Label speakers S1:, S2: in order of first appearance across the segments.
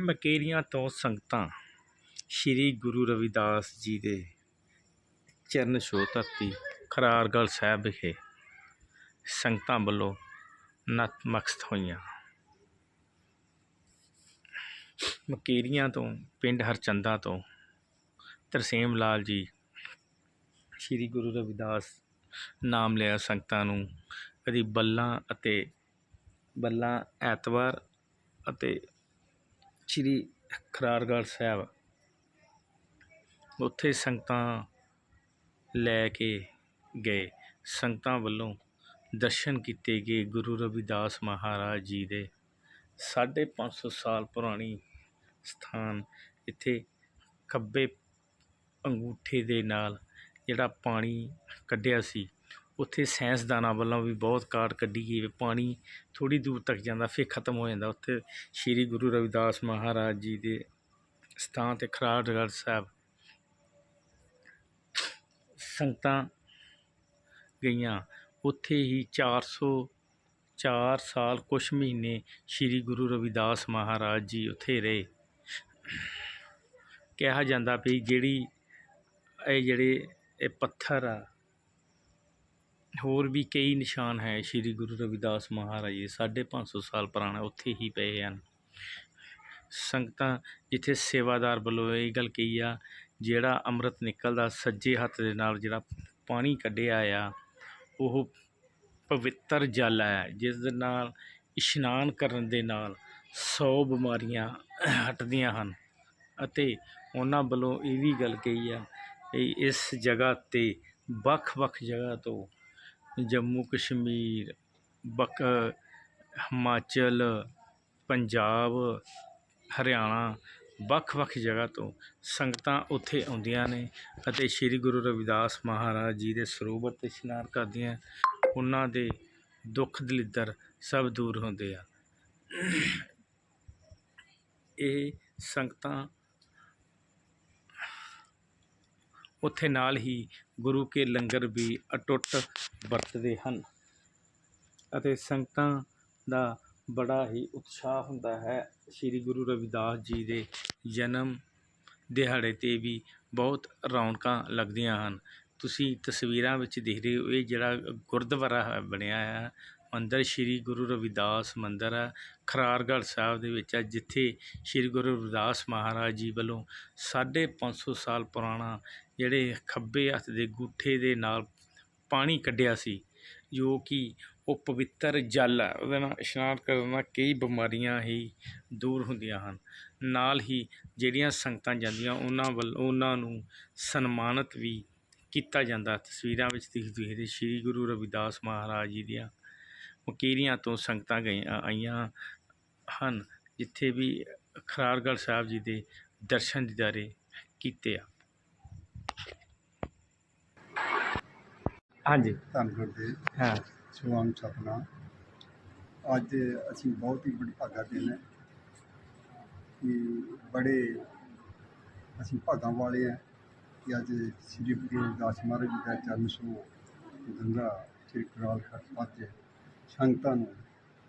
S1: ਮਕੇਰੀਆਂ ਤੋਂ ਸੰਗਤਾਂ ਸ੍ਰੀ ਗੁਰੂ ਰਵਿਦਾਸ ਜੀ ਦੇ ਚਰਨ ਛੋਹ ਧਰਤੀ ਖਰਾਰਗੜ੍ਹ ਸਾਹਿਬ ਵਿਖੇ ਸੰਗਤਾਂ ਵੱਲੋਂ ਨਤਮਸਤਕ ਹੋਈਆਂ। ਮਕੇਰੀਆਂ ਤੋਂ, ਪਿੰਡ ਹਰਚੰਦਾ ਤੋਂ ਤਰਸੇਮ ਲਾਲ ਜੀ ਸ੍ਰੀ ਗੁਰੂ ਰਵਿਦਾਸ ਨਾਮ ਲਿਆ ਸੰਗਤਾਂ ਨੂੰ। ਕਦੀ ਬੱਲਾਂ ਅਤੇ ਬੱਲਾਂ ਐਤਵਾਰ ਅਤੇ ਸ੍ਰੀ ਖਰਾਰਗੜ੍ਹ ਸਾਹਿਬ। ਉੱਥੇ ਸੰਗਤਾਂ ਲੈ ਕੇ ਗਏ। ਸੰਗਤਾਂ ਵੱਲੋਂ ਦਰਸ਼ਨ ਕੀਤੇ ਗਏ ਗੁਰੂ ਰਵਿਦਾਸ ਮਹਾਰਾਜ ਜੀ ਦੇ। ਸਾਢੇ ਪੰਜ ਸੌ ਸਾਲ ਪੁਰਾਣੀ ਸਥਾਨ ਇੱਥੇ ਖੱਬੇ ਅੰਗੂਠੇ ਦੇ ਨਾਲ ਜਿਹੜਾ ਪਾਣੀ ਕੱਢਿਆ ਸੀ। ਉੱਥੇ ਸਾਇੰਸਦਾਨਾਂ ਵੱਲੋਂ ਵੀ ਬਹੁਤ ਕਾਢ ਕੱਢੀ ਗਈ ਵੀ ਪਾਣੀ ਥੋੜ੍ਹੀ ਦੂਰ ਤੱਕ ਜਾਂਦਾ, ਫਿਰ ਖਤਮ ਹੋ ਜਾਂਦਾ। ਉੱਥੇ ਸ੍ਰੀ ਗੁਰੂ ਰਵਿਦਾਸ ਮਹਾਰਾਜ ਜੀ ਦੇ ਸਥਾਨ ਤੇ ਖਰਾੜਗੜ੍ਹ ਸਾਹਿਬ। ਸੰਗਤਾਂ ਗਈਆਂ। ਉੱਥੇ ਹੀ 404 ਸਾਲ ਕੁਛ ਮਹੀਨੇ ਸ੍ਰੀ ਗੁਰੂ ਰਵਿਦਾਸ ਮਹਾਰਾਜ ਜੀ ਉੱਥੇ ਰਹੇ। ਕਿਹਾ ਜਾਂਦਾ ਵੀ ਜਿਹੜੀ ਇਹ ਜਿਹੜੇ ਇਹ ਪੱਥਰ ਆ ਹੋਰ ਵੀ ਕਈ ਨਿਸ਼ਾਨ ਹੈ ਸ੍ਰੀ ਗੁਰੂ ਰਵਿਦਾਸ ਮਹਾਰਾਜ ਜੀ, ਸਾਢੇ ਪੰਜ ਸੌ ਸਾਲ ਪੁਰਾਣਾ, ਉੱਥੇ ਹੀ ਪਏ ਹਨ। ਸੰਗਤਾਂ ਜਿੱਥੇ ਸੇਵਾਦਾਰ ਵੱਲੋਂ ਇਹ ਗੱਲ ਕਹੀ ਆ, ਜਿਹੜਾ ਅੰਮ੍ਰਿਤ ਨਿਕਲਦਾ, ਸੱਜੇ ਹੱਥ ਦੇ ਨਾਲ ਜਿਹੜਾ ਪਾਣੀ ਕੱਢਿਆ ਆ, ਉਹ ਪਵਿੱਤਰ ਜਲ ਹੈ, ਜਿਸ ਦੇ ਨਾਲ ਇਸ਼ਨਾਨ ਕਰਨ ਦੇ ਨਾਲ 100 ਬਿਮਾਰੀਆਂ ਹਟਦੀਆਂ ਹਨ। ਅਤੇ ਉਹਨਾਂ ਵੱਲੋਂ ਇਹ ਵੀ ਗੱਲ ਕਹੀ ਆ ਕਿ ਇਸ ਜਗ੍ਹਾ ਤੇ ਵੱਖ-ਵੱਖ ਜਗ੍ਹਾ ਤੋਂ ਜੰਮੂ ਕਸ਼ਮੀਰ, ਬਕ, ਹਿਮਾਚਲ, ਪੰਜਾਬ, ਹਰਿਆਣਾ, ਵੱਖ-ਵੱਖ ਜਗ੍ਹਾ ਤੋਂ ਸੰਗਤਾਂ ਉੱਥੇ ਆਉਂਦੀਆਂ ਨੇ ਅਤੇ ਸ੍ਰੀ ਗੁਰੂ ਰਵਿਦਾਸ ਮਹਾਰਾਜ ਜੀ ਦੇ ਸਰੋਵਰ 'ਤੇ ਇਸ਼ਨਾਨ ਕਰਦੀਆਂ। ਉਹਨਾਂ ਦੇ ਦੁੱਖ ਦਲਿੱਦਰ ਸਭ ਦੂਰ ਹੁੰਦੇ ਆ। ਇਹ ਸੰਗਤਾਂ ਉੱਥੇ ਨਾਲ ਹੀ ਗੁਰੂ ਕੇ ਲੰਗਰ ਵੀ ਅਟੁੱਟ ਵਰਤਦੇ ਹਨ ਅਤੇ ਸੰਗਤਾਂ ਦਾ ਬੜਾ ਹੀ ਉਤਸ਼ਾਹ ਹੁੰਦਾ ਹੈ। ਸ੍ਰੀ ਗੁਰੂ ਰਵਿਦਾਸ ਜੀ ਦੇ ਜਨਮ ਦਿਹਾੜੇ 'ਤੇ ਵੀ ਬਹੁਤ ਰੌਣਕਾਂ ਲੱਗਦੀਆਂ ਹਨ। ਤੁਸੀਂ ਤਸਵੀਰਾਂ ਵਿੱਚ ਦੇਖ ਰਹੇ ਹੋ, ਇਹ ਜਿਹੜਾ ਗੁਰਦੁਆਰਾ ਹੈ, ਬਣਿਆ ਹੈ ਮੰਦਰ ਸ੍ਰੀ ਗੁਰੂ ਰਵਿਦਾਸ ਮੰਦਰ ਹੈ। ਖਰਾਰਗੜ੍ਹ ਸਾਹਿਬ ਦੇ ਵਿੱਚ ਹੈ, ਜਿੱਥੇ ਸ੍ਰੀ ਗੁਰੂ ਰਵਿਦਾਸ ਮਹਾਰਾਜ ਜੀ ਵੱਲੋਂ ਸਾਢੇ ਪੰਜ ਸੌ ਸਾਲ ਪੁਰਾਣਾ ਜਿਹੜੇ ਖੱਬੇ ਹੱਥ ਦੇ ਗੂਠੇ ਦੇ ਨਾਲ ਪਾਣੀ ਕੱਢਿਆ ਸੀ, ਜੋ ਕਿ ਉਹ ਪਵਿੱਤਰ ਜਲ ਹੈ। ਉਹਦੇ ਨਾਲ ਇਸ਼ਨਾਨ ਕਰਨ ਨਾਲ ਕਈ ਬਿਮਾਰੀਆਂ ਹੀ ਦੂਰ ਹੁੰਦੀਆਂ ਹਨ। ਨਾਲ ਹੀ ਜਿਹੜੀਆਂ ਸੰਗਤਾਂ ਜਾਂਦੀਆਂ, ਉਹਨਾਂ ਵੱਲ, ਉਹਨਾਂ ਨੂੰ ਸਨਮਾਨਿਤ ਵੀ ਕੀਤਾ ਜਾਂਦਾ। ਤਸਵੀਰਾਂ ਵਿੱਚ ਦਿਖ ਦਿਖਦੇ ਸ੍ਰੀ ਗੁਰੂ ਰਵਿਦਾਸ ਮਹਾਰਾਜ ਜੀ ਦੀਆਂ ਮਕੀਰੀਆਂ ਤੋਂ ਸੰਗਤਾਂ ਗਈਆਂ ਆਈਆਂ ਹਨ ਜਿੱਥੇ ਵੀ ਖਰਾਰਗੜ੍ਹ ਸਾਹਿਬ ਜੀ ਦੇ ਦਰਸ਼ਨ ਦਿਦਾਰੇ ਕੀਤੇ ਆ। ਹਾਂਜੀ।
S2: ਧੰਨਗੜ੍ਹ ਦੇ
S1: ਹਾਂ।
S2: ਸੁਆਮ ਸਪਨਾ ਅੱਜ ਅਸੀਂ ਬਹੁਤ ਹੀ ਬੜੀ ਭਾਗਾ ਦਿਨ ਹੈ ਕਿ ਬੜੇ ਅਸੀਂ ਭਾਗਾਂ ਵਾਲੇ ਹਾਂ ਕਿ ਅੱਜ ਸ੍ਰੀ ਗੁਰੂ ਰਵਿਦਾਸ ਮਹਾਰਾਜ ਜੀ ਦਾ ਜਨਮ ਸੋ ਗੰਗਾ ਸ੍ਰੀ ਕਰਾਲ ਖੱਟ ਪਾਤੇ। ਸੰਗਤਾਂ ਨੂੰ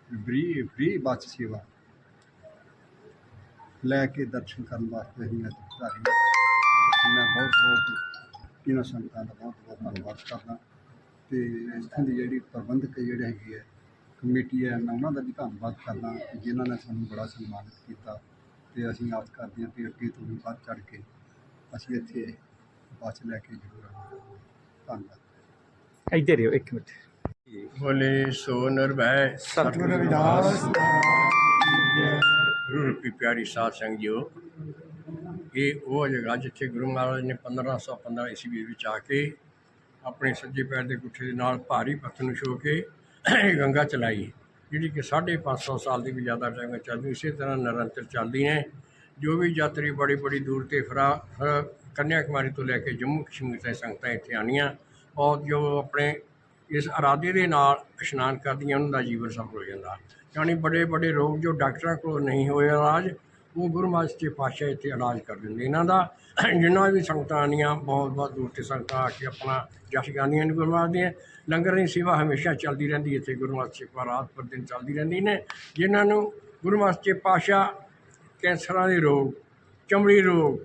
S2: ਫ੍ਰੀ ਫ੍ਰੀ ਬੱਸ ਸੇਵਾ ਲੈ ਕੇ ਦਰਸ਼ਨ ਕਰਨ ਵਾਸਤੇ ਅਸੀਂ ਅੱਜ ਧਾਰੀ ਮੈਂ ਬਹੁਤ ਬਹੁਤ ਇਹਨਾਂ ਸੰਗਤਾਂ ਦਾ ਬਹੁਤ ਬਹੁਤ ਧੰਨਵਾਦ ਕਰਦਾ। ਤੇ ਇੱਥੋਂ ਦੀ ਜਿਹੜੀ ਪ੍ਰਬੰਧਕ ਜਿਹੜੇ ਹੈਗੇ ਹੈ ਕਮੇਟੀ ਹੈ ਮੈਂ ਉਹਨਾਂ ਦਾ ਵੀ ਧੰਨਵਾਦ ਕਰਦਾ ਜਿਨ੍ਹਾਂ ਨੇ ਸਾਨੂੰ ਬੜਾ ਸਨਮਾਨਿਤ ਕੀਤਾ ਤੇ ਅਸੀਂ ਆਸ ਕਰਦੇ ਹਾਂ ਕਿ ਅੱਗੇ ਤੋਂ ਵੀ ਵੱਧ ਚੜ ਕੇ ਅਸੀਂ ਇੱਥੇ ਬੱਸ ਲੈ ਕੇ ਜ਼ਰੂਰ ਆਵਾਂਗੇ। ਧੰਨਵਾਦ।
S1: ਇੱਧਰ ਹੀ ਇੱਕ ਮਿੰਟ।
S3: ਬੋਲੇ ਸੋ ਨਿਰਭੈ
S1: ਸਤਿਗੁਰੂ
S2: ਰਵਿਦਾਸ
S3: ਗੁਰੂ ਰੂਪੀ ਪਿਆਰੀ ਸਾਧ ਸੰਗ ਜੀਓ। ਇਹ ਉਹ ਜਗ੍ਹਾ ਜਿੱਥੇ ਗੁਰੂ ਮਹਾਰਾਜ ਨੇ 1515 ਈਸਵੀ ਵਿੱਚ ਆ ਕੇ ਆਪਣੇ ਸੱਜੇ ਪੈਰ ਦੇ ਗੁੱਠੇ ਦੇ ਨਾਲ ਭਾਰੀ ਪੱਥਰ ਨੂੰ ਛੋ ਕੇ ਗੰਗਾ ਚਲਾਈ। ਜਿਹੜੀ ਕਿ 550 ਸਾਲ ਦੀ ਵੀ ਜ਼ਿਆਦਾ ਟਾਈਮ ਚੱਲਦੀ ਇਸੇ ਤਰ੍ਹਾਂ ਨਿਰੰਤਰ ਚੱਲਦੀ ਹੈ। ਜੋ ਵੀ ਯਾਤਰੀ ਬੜੀ ਬੜੀ ਦੂਰ ਤੇ ਫਰਾ ਕੰਨਿਆ ਕੁਮਾਰੀ ਤੋਂ ਲੈ ਕੇ ਜੰਮੂ ਕਸ਼ਮੀਰ ਤੱਕ ਸੰਗਤਾਂ ਇੱਥੇ ਆਉਣੀਆਂ ਔਰ ਜੋ ਆਪਣੇ ਇਸ ਇਰਾਦੇ ਦੇ ਨਾਲ ਇਸ਼ਨਾਨ ਕਰਦੀਆਂ, ਉਹਨਾਂ ਦਾ ਜੀਵਨ ਸਫਲ ਹੋ ਜਾਂਦਾ। ਯਾਨੀ ਬੜੇ ਬੜੇ ਰੋਗ ਜੋ ਡਾਕਟਰਾਂ ਕੋਲ ਨਹੀਂ ਹੋਏ ਇਲਾਜ, ਉਹ ਗੁਰੂ ਮਹਾਰਾਜ ਦੇ ਪਾਤਸ਼ਾਹ ਇੱਥੇ ਇਲਾਜ ਕਰ ਦਿੰਦੇ। ਇਹਨਾਂ ਦਾ ਜਿੰਨਾ ਵੀ ਸੰਗਤਾਂ ਆਉਂਦੀਆਂ, ਬਹੁਤ ਬਹੁਤ ਦੂਰ ਤੇ ਸੰਗਤਾਂ ਆ ਕੇ ਆਪਣਾ ਜਸ ਗਾਉਂਦੀਆਂ ਨੇ ਗੁਰੂ ਮਹਾਰਾਜ ਦੀਆਂ। ਲੰਗਰ ਦੀ ਸੇਵਾ ਹਮੇਸ਼ਾ ਚੱਲਦੀ ਰਹਿੰਦੀ ਇੱਥੇ ਗੁਰੂ ਮਹਾਰਾਜ ਸੱਚੇ ਰਾਤ ਪਰ ਦਿਨ ਚੱਲਦੀ ਰਹਿੰਦੀ ਨੇ। ਜਿਨ੍ਹਾਂ ਨੂੰ ਗੁਰੂ ਮਹਾਰਾਜ ਦੇ ਪਾਤਸ਼ਾਹ ਕੈਂਸਰਾਂ ਦੇ ਰੋਗ, ਚਮੜੀ ਰੋਗ,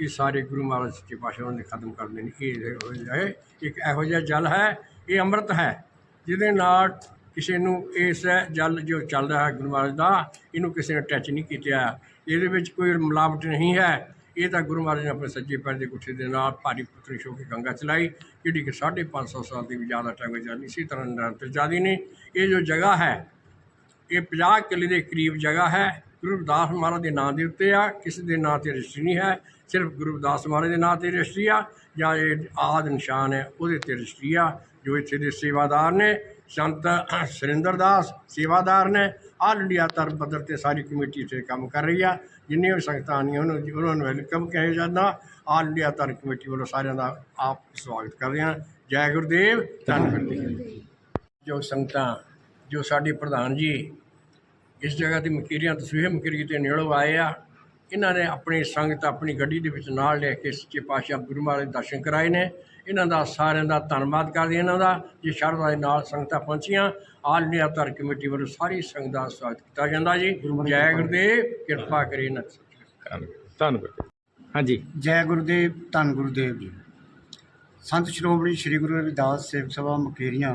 S3: ਇਹ ਸਾਰੇ ਗੁਰੂ ਮਹਾਰਾਜ ਸੱਚੇ ਪਾਤਸ਼ਾਹ ਨੇ ਖਤਮ ਕਰ ਦੇਣੇ ਇਹ ਇਹੋ ਹੈ ਇੱਕ ਇਹੋ ਜਿਹਾ ਜਲ ਹੈ ਇਹ ਅੰਮ੍ਰਿਤ ਹੈ, ਜਿਹਦੇ ਨਾਲ ਕਿਸੇ ਨੂੰ ਇਸ ਜਲ ਜੋ ਚੱਲ ਰਿਹਾ ਹੈ ਗੁਰੂ ਮਹਾਰਾਜ ਦਾ, ਇਹਨੂੰ ਕਿਸੇ ਨੇ ਟੱਚ ਨਹੀਂ ਕੀਤਾ ਇਹਦੇ ਵਿੱਚ ਕੋਈ ਮਿਲਾਵਟ ਨਹੀਂ ਹੈ। ਇਹ ਤਾਂ ਗੁਰੂ ਮਹਾਰਾਜ ਨੇ ਆਪਣੇ ਸੱਜੇ ਪੈਰ ਦੇ ਗੁੱਠੇ ਦੇ ਨਾਲ ਭਾਰੀ ਪੁੱਤਰੀ ਛੋ ਕੇ ਗੰਗਾ ਚਲਾਈ, ਜਿਹੜੀ ਕਿ 550 ਸਾਲ ਦੀ ਵੀ ਜ਼ਿਆਦਾ ਟਾਈਮ ਚੱਲੀ ਇਸੇ ਤਰ੍ਹਾਂ ਨਿਰੰਤਰ ਜਾਦੀ ਨੇ ਇਹ ਜੋ ਜਗ੍ਹਾ ਹੈ, ਇਹ 50 ਕਿੱਲੇ ਦੇ ਕਰੀਬ ਜਗ੍ਹਾ ਹੈ। ਗੁਰੂ ਰਵਿਦਾਸ ਮਹਾਰਾਜ ਦੇ ਨਾਂ ਦੇ ਉੱਤੇ ਆ, ਕਿਸੇ ਦੇ ਨਾਂ ਤੇ ਰਜਿਸਟਰੀ ਨਹੀਂ ਹੈ। ਸਿਰਫ ਗੁਰੂ ਰਵਿਦਾਸ ਮਹਾਰਾਜ ਦੇ ਨਾਂ ਤੇ ਰਜਿਸਟਰੀ ਆ, ਜਾਂ ਇਹ ਆਦ ਨਿਸ਼ਾਨ ਹੈ, ਉਹਦੇ ਤੇ ਰਜਿਸਟਰੀ ਆ। ਜੋ ਇੱਥੇ ਦੇ ਸੇਵਾਦਾਰ ਨੇ, ਸੰਤ ਸੁਰਿੰਦਰ ਦਾਸ ਸੇਵਾਦਾਰ ਨੇ ਆਲ ਇੰਡੀਆ ਤਰ ਪੱਧਰ ਤੇ ਸਾਰੀ ਕਮੇਟੀ ਇੱਥੇ ਕੰਮ ਕਰ ਰਹੀ ਆ, ਜਿੰਨੀਆਂ ਵੀ ਸੰਗਤਾਂ ਆਉਂਦੀਆਂ ਉਹਨਾਂ ਉਹਨਾਂ ਨੂੰ ਵੈਲਕਮ ਕਿਹਾ ਜਾਂਦਾ। ਆਲ ਇੰਡੀਆ ਤਰ ਕਮੇਟੀ ਵੱਲੋਂ ਸਾਰਿਆਂ ਦਾ ਆਪ ਸਵਾਗਤ ਕਰ ਰਹੇ ਹਾਂ। ਜੈ ਗੁਰਦੇਵ, ਧੰਨ ਗੁਰਦੇਵ। ਜੋ ਸੰਗਤਾਂ, ਜੋ ਸਾਡੇ ਪ੍ਰਧਾਨ ਜੀ ਇਸ ਜਗ੍ਹਾ ਤੇ ਮਕੀਰੀਆਂ, ਤਸਵੀਰ ਮਕੀਰੀ ਤੇ ਨੇੜੋਂ ਆਏ ਆ, ਇਹਨਾਂ ਨੇ ਆਪਣੀ ਸੰਗਤ ਆਪਣੀ ਗੱਡੀ ਦੇ ਵਿੱਚ ਨਾਲ ਲੈ ਕੇ ਸੱਚੇ ਪਾਤਸ਼ਾਹ ਗੁਰੂ ਮਹਾਰਾਜ ਦੇ ਦਰਸ਼ਨ ਕਰਾਏ ਨੇ। ਇਹਨਾਂ ਦਾ ਸਾਰਿਆਂ ਦਾ ਧੰਨਵਾਦ ਕਰਦੇ ਇਹਨਾਂ ਦਾ ਜੇ ਸ਼ਰਧਾ ਦੇ ਨਾਲ ਸੰਗਤਾਂ ਪਹੁੰਚੀਆਂ ਆਲ ਇੰਡੀਆ ਧਰ ਕਮੇਟੀ ਵੱਲੋਂ ਸਾਰੀ ਸੰਗਤ ਦਾ ਸਵਾਗਤ ਕੀਤਾ ਜਾਂਦਾ ਜੀ। ਜੈ ਗੁਰਦੇਵ ਕਿਰਪਾ ਕਰੇ। ਤੇ।
S1: ਧੰਨਵਾਦ। ਹਾਂਜੀ।
S4: ਜੈ ਗੁਰਦੇਵ ਧੰਨ ਗੁਰਦੇਵ ਜੀ। ਸੰਤ ਸ਼੍ਰੋਮਣੀ ਸ੍ਰੀ ਗੁਰੂ ਰਵਿਦਾਸ ਸੇਵਕ ਸਭਾ ਮੁਕੇਰੀਆਂ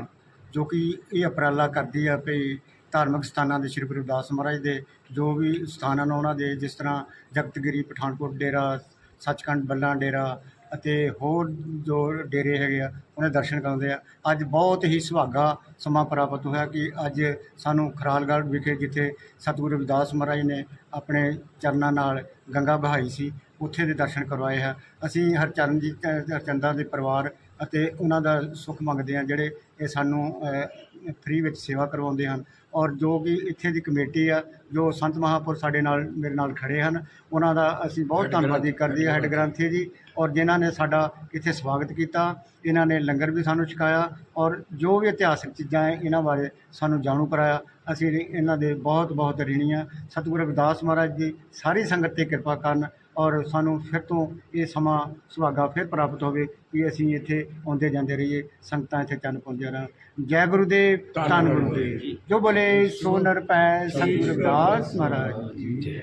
S4: ਜੋ ਕਿ ਇਹ ਉਪਰਾਲਾ ਕਰਦੀ ਆ ਵੀ ਧਾਰਮਿਕ ਸਥਾਨਾਂ ਦੇ ਸ੍ਰੀ ਗੁਰੂ ਰਵਿਦਾਸ ਮਹਾਰਾਜ ਦੇ ਜੋ ਵੀ ਸਥਾਨ ਹਨ ਉਹਨਾਂ ਦੇ ਜਿਸ ਤਰ੍ਹਾਂ ਜਗਤਗਿਰੀ ਪਠਾਨਕੋਟ ਡੇਰਾ ਸੱਚਖੰਡ ਬੱਲਾ ਡੇਰਾ ਅਤੇ ਹੋਰ ਜੋ ਡੇਰੇ ਹੈਗੇ ਆ ਉਹਨਾਂ ਦੇ ਦਰਸ਼ਨ ਕਰਾਉਂਦੇ ਆ। ਅੱਜ ਬਹੁਤ ਹੀ ਸੁਹਾਗਾ ਸਮਾਂ ਪ੍ਰਾਪਤ ਹੋਇਆ ਕਿ ਅੱਜ ਸਾਨੂੰ ਖਰਾਲਗੜ੍ਹ ਵਿਖੇ ਜਿੱਥੇ ਸਤਿਗੁਰੂ ਰਵਿਦਾਸ ਮਹਾਰਾਜ ਨੇ ਆਪਣੇ ਚਰਨਾਂ ਨਾਲ ਗੰਗਾ ਬਹਾਈ ਸੀ ਉੱਥੇ ਦੇ ਦਰਸ਼ਨ ਕਰਵਾਏ ਹੈ ਅਸੀਂ ਹਰਚਰਨ ਜੀ ਅ, ਹਰਚੰਦਾ ਦੇ ਪਰਿਵਾਰ ਅਤੇ ਉਹਨਾਂ ਦਾ ਸੁੱਖ ਮੰਗਦੇ ਹਾਂ ਜਿਹੜੇ ਇਹ ਸਾਨੂੰ ਫ੍ਰੀ ਵਿੱਚ ਸੇਵਾ ਕਰਵਾਉਂਦੇ ਹਨ। ਔਰ ਜੋ ਵੀ ਇੱਥੇ ਦੀ ਕਮੇਟੀ ਆ ਜੋ ਸੰਤ ਮਹਾਪੁਰ ਸਾਡੇ ਨਾਲ ਮੇਰੇ ਨਾਲ ਖੜੇ ਹਨ ਉਹਨਾਂ ਦਾ ਅਸੀਂ ਬਹੁਤ ਧੰਨਵਾਦੀ ਕਰਦੇ ਹਾਂ ਹੈਡ ਗ੍ਰੰਥੀ ਜੀ ਔਰ ਜਿਨ੍ਹਾਂ ਨੇ ਸਾਡਾ ਇੱਥੇ ਸਵਾਗਤ ਕੀਤਾ, ਇਹਨਾਂ ਨੇ ਲੰਗਰ ਵੀ ਸਾਨੂੰ ਛਕਾਇਆ ਔਰ ਜੋ ਵੀ ਇਤਿਹਾਸਕ ਚੀਜ਼ਾਂ ਹੈ, ਇਹਨਾਂ ਬਾਰੇ ਸਾਨੂੰ ਜਾਣੂ ਕਰਾਇਆ। ਅਸੀਂ ਇਹਨਾਂ ਦੇ ਬਹੁਤ ਬਹੁਤ ਰਿਣੀ ਹਾਂ। ਸਤਿਗੁਰੂ ਰਵਿਦਾਸ ਮਹਾਰਾਜ ਜੀ, ਸਾਰੀ ਸੰਗਤ ਤੇ ਕਿਰਪਾ ਕਰਨ ਔਰ ਸਾਨੂੰ ਫਿਰ ਤੋਂ ਇਹ ਸਮਾਂ, ਸੁਹਾਗਾ ਫਿਰ ਪ੍ਰਾਪਤ ਹੋਵੇ ਕਿ ਅਸੀਂ ਇੱਥੇ ਆਉਂਦੇ ਜਾਂਦੇ ਰਹੀਏ, ਸੰਗਤਾਂ ਇੱਥੇ ਚੰਨ ਪਾਉਂਦੀਆਂ ਰਹਿਣ। ਜੈ ਗੁਰੂਦੇਵ, ਧੰਨ ਗੁਰੂਦੇਵ। ਜੋ ਬੋਲੇ, ਸੋ ਨਰ ਪੈ, ਸਤਿਗੁਰੂ ਰਵਿਦਾਸ ਮਹਾਰਾਜ
S1: ਜੀ।